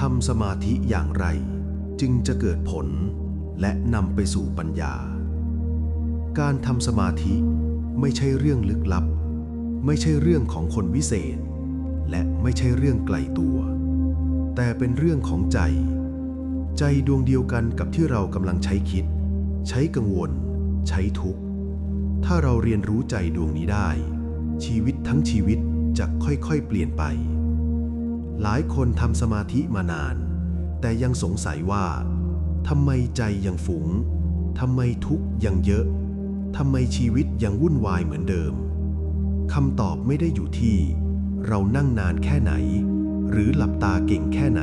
ทำสมาธิอย่างไร จึงจะเกิดผลและนำไปสู่ปัญญา การทำสมาธิไม่ใช่เรื่องลึกลับ ไม่ใช่เรื่องของคนวิเศษ และไม่ใช่เรื่องไกลตัว แต่เป็นเรื่องของใจ ใจดวงเดียวกันกับที่เรากำลังใช้คิด ใช้กังวล ใช้ทุกข์ ถ้าเราเรียนรู้ใจดวงนี้ได้ ชีวิตทั้งชีวิตจะค่อยๆ เปลี่ยนไป หลายคนทำสมาธิมานาน แต่ยังสงสัยว่าทำไมใจยังฝูงทำไมทุกข์ยังเยอะทำไมชีวิตยังวุ่นวายเหมือนเดิมคำตอบไม่ได้อยู่ที่ เรานั่งนานแค่ไหน หรือหลับตาเก่งแค่ไหน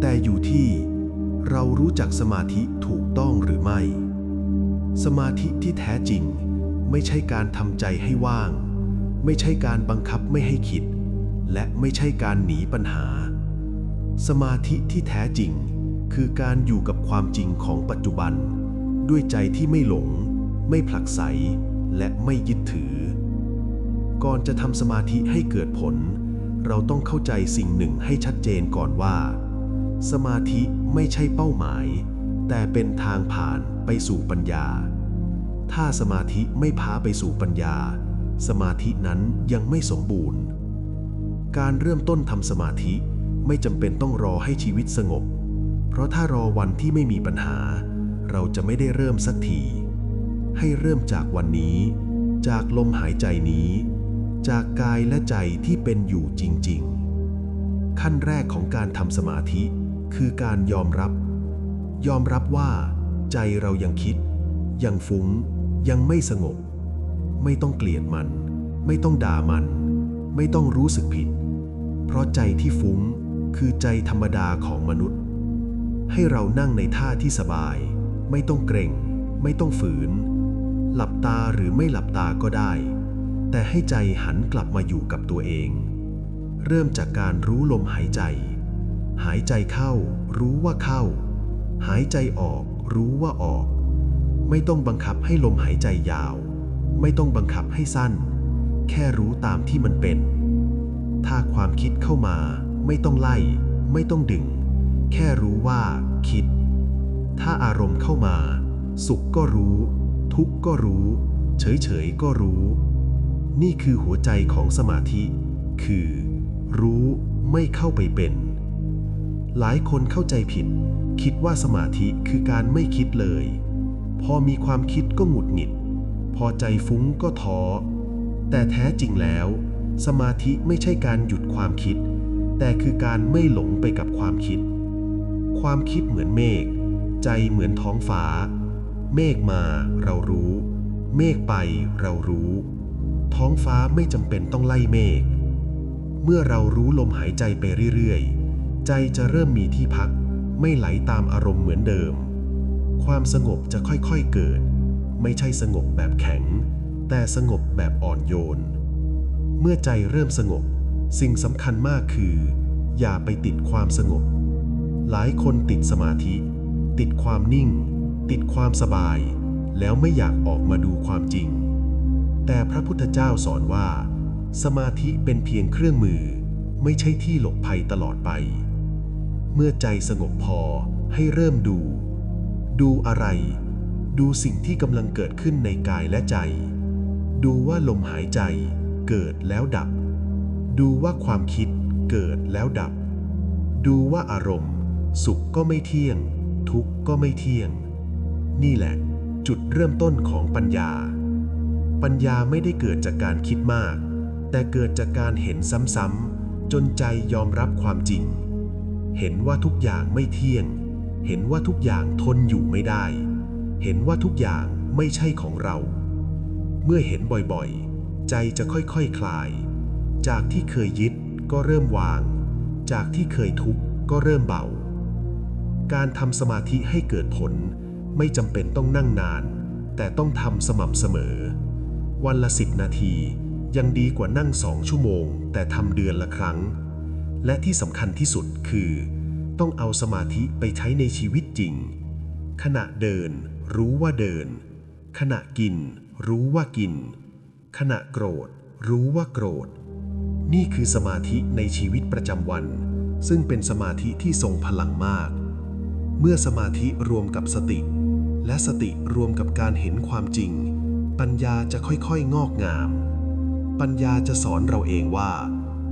แต่อยู่ที่ เรารู้จักสมาธิถูกต้องหรือไม่ สมาธิที่แท้จริง ไม่ใช่การทำใจให้ว่าง ไม่ใช่การบังคับไม่ให้คิด และไม่ใช่การหนีปัญหา สมาธิที่แท้จริง คือการอยู่กับความจริงของปัจจุบัน ด้วยใจที่ไม่หลง ไม่ผลักไส และไม่ยึดถือ ก่อนจะทำสมาธิให้เกิดผล เราต้องเข้าใจสิ่งหนึ่งให้ชัดเจนก่อนว่า สมาธิไม่ใช่เป้าหมาย แต่เป็นทางผ่านไปสู่ปัญญา ถ้าสมาธิไม่พาไปสู่ปัญญา สมาธินั้นยังไม่สมบูรณ์ การเริ่มต้นทำสมาธิไม่จำเป็นต้องรอให้ชีวิตสงบ เพราะถ้ารอวันที่ไม่มีปัญหา เราจะไม่ได้เริ่มสักที ให้เริ่มจากวันนี้ จากลมหายใจนี้ จากกายและใจที่เป็นอยู่จริง ๆ ขั้นแรกของการทำสมาธิ คือการยอมรับ ยอมรับว่า ใจเรายังคิด ยังฟุ้ง ยังไม่สงบ ไม่ต้องเกลียดมัน ไม่ต้องด่ามัน ไม่ต้องรู้สึกผิด เพราะใจที่ฟุ้งคือใจธรรมดาของมนุษย์ ให้เรานั่งในท่าที่สบาย ไม่ต้องเกรงไม่ต้องฝืน หลับตาหรือไม่หลับตาก็ได้ แต่ให้ใจหันกลับมาอยู่กับตัวเอง เริ่มจากการรู้ลมหายใจ หายใจเข้า รู้ว่าเข้า หายใจออก รู้ว่าออก ไม่ต้องบังคับให้ลมหายใจยาว ไม่ต้องบังคับให้สั้น แค่รู้ตามที่มันเป็น ถ้าความคิดเข้ามาไม่ต้องไล่ ไม่ต้องดึง แค่รู้ว่าคิด ถ้าอารมณ์เข้ามา สุขก็รู้ ทุกข์ก็รู้ เฉยๆก็รู้ นี่คือหัวใจของสมาธิ คือ รู้ไม่เข้าไปเป็น หลายคนเข้าใจผิด คิดว่าสมาธิคือการไม่คิดเลย พอมีความคิดก็หงุดหงิด พอใจฟุ้งก็ท้อแต่แท้จริงแล้ว สมาธิไม่ใช่การหยุดความคิด แต่คือการไม่หลงไปกับความคิด ความคิดเหมือนเมฆ ใจเหมือนท้องฟ้า เมฆมาเรารู้ เมฆไปเรารู้ ท้องฟ้าไม่จำเป็นต้องไล่เมฆ เมื่อเรารู้ลมหายใจไปเรื่อยๆ ใจจะเริ่มมีที่พัก ไม่ไหลตามอารมณ์เหมือนเดิม ความสงบจะค่อยๆเกิด ไม่ใช่สงบแบบแข็ง แต่สงบแบบอ่อนโยน เมื่อใจเริ่มสงบ สิ่งสำคัญมากคือ อย่าไปติดความสงบ หลายคนติดสมาธิ ติดความนิ่ง ติดความสบาย แล้วไม่อยากออกมาดูความจริง แต่พระพุทธเจ้าสอนว่า สมาธิเป็นเพียงเครื่องมือ ไม่ใช่ที่หลบภัยตลอดไป เมื่อใจสงบพอให้เริ่มดู ดูอะไร ดูสิ่งที่กำลังเกิดขึ้นในกายและใจ ดูว่าลมหายใจ เกิดแล้วดับ ดูว่าความคิดเกิดแล้วดับ ดูว่าอารมณ์ สุขก็ไม่เที่ยง ทุกข์ก็ไม่เที่ยง นี่แหละ จุดเริ่มต้นของปัญญา ปัญญาไม่ได้เกิดจากการคิดมาก แต่เกิดจากการเห็นซ้ำๆจนใจยอมรับความจริง เห็นว่าทุกอย่างไม่เที่ยง เห็นว่าทุกอย่างทนอยู่ไม่ได้ เห็นว่าทุกอย่างไม่ใช่ของเรา เมื่อเห็นบ่อยๆ ใจจะค่อยๆคคลาย จากที่เคยยึดก็เริ่มวาง จากที่เคยทุกข์ก็เริ่มเบา การทำสมาธิให้เกิดผลไม่จำเป็นต้องนั่งนาน แต่ต้องทำสม่ำเสมอ วันละสิบนาทียังดีกว่านั่งสองชั่วโมง แต่ทำเดือนละครั้ง และที่สำคัญที่สุดคือ ต้องเอาสมาธิไปใช้ในชีวิตจริง ขณะเดิน รู้ว่าเดิน ขณะกิน รู้ว่ากิน ขณะโกรธ รู้ว่าโกรธ นี่คือสมาธิในชีวิตประจำวัน ซึ่งเป็นสมาธิที่ทรงพลังมาก เมื่อสมาธิรวมกับสติ และสติรวมกับการเห็นความจริง ปัญญาจะค่อยๆ งอกงาม ปัญญาจะสอนเราเองว่า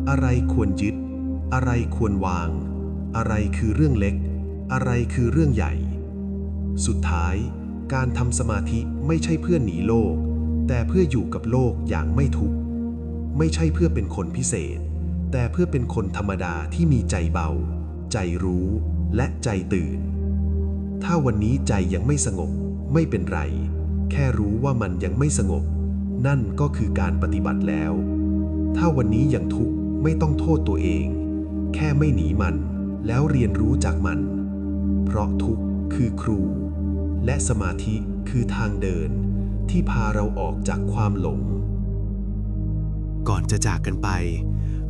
อะไรควรยึด อะไรควรวาง อะไรคือเรื่องเล็ก อะไรคือเรื่องใหญ่ สุดท้ายการทำสมาธิไม่ใช่เพื่อหนีโลก แต่เพื่ออยู่กับโลกอย่างไม่ทุกข์ ไม่ใช่เพื่อเป็นคนพิเศษ แต่เพื่อเป็นคนธรรมดาที่มีใจเบา ใจรู้และใจตื่น ถ้าวันนี้ใจยังไม่สงบไม่เป็นไร แค่รู้ว่ามันยังไม่สงบ นั่นก็คือการปฏิบัติแล้ว ถ้าวันนี้ยังทุกข์ไม่ต้องโทษตัวเอง แค่ไม่หนีมัน แล้วเรียนรู้จากมัน เพราะทุกข์คือครู และสมาธิคือทางเดิน ที่พาเราออกจากความหลง ก่อนจะจากกันไป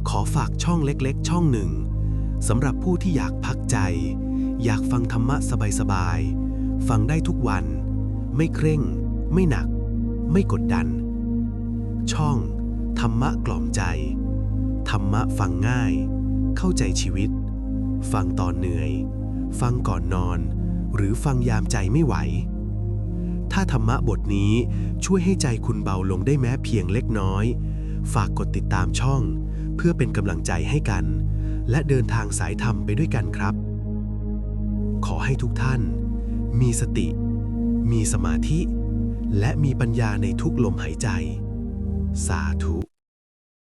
ขอฝากช่องเล็กๆ ช่องหนึ่งสำหรับผู้ที่อยากพักใจ อยากฟังธรรมะสบายๆ ฟังได้ทุกวัน ไม่เคร่ง ไม่หนัก ไม่กดดัน ช่อง ธรรมะกล่อมใจ ธรรมะฟังง่าย เข้าใจชีวิต ฟังตอนเหนื่อย ฟังก่อนนอน หรือฟังยามใจไม่ไหว ถ้าธรรมะบทนี้ช่วยให้ใจคุณเบาลงได้แม้เพียงเล็กน้อย ฝากกดติดตามช่อง เพื่อเป็นกำลังใจให้กัน และเดินทางสายธรรมไปด้วยกันครับ ขอให้ทุกท่าน มีสติ มีสมาธิ และมีปัญญาในทุกลมหายใจ สาธุ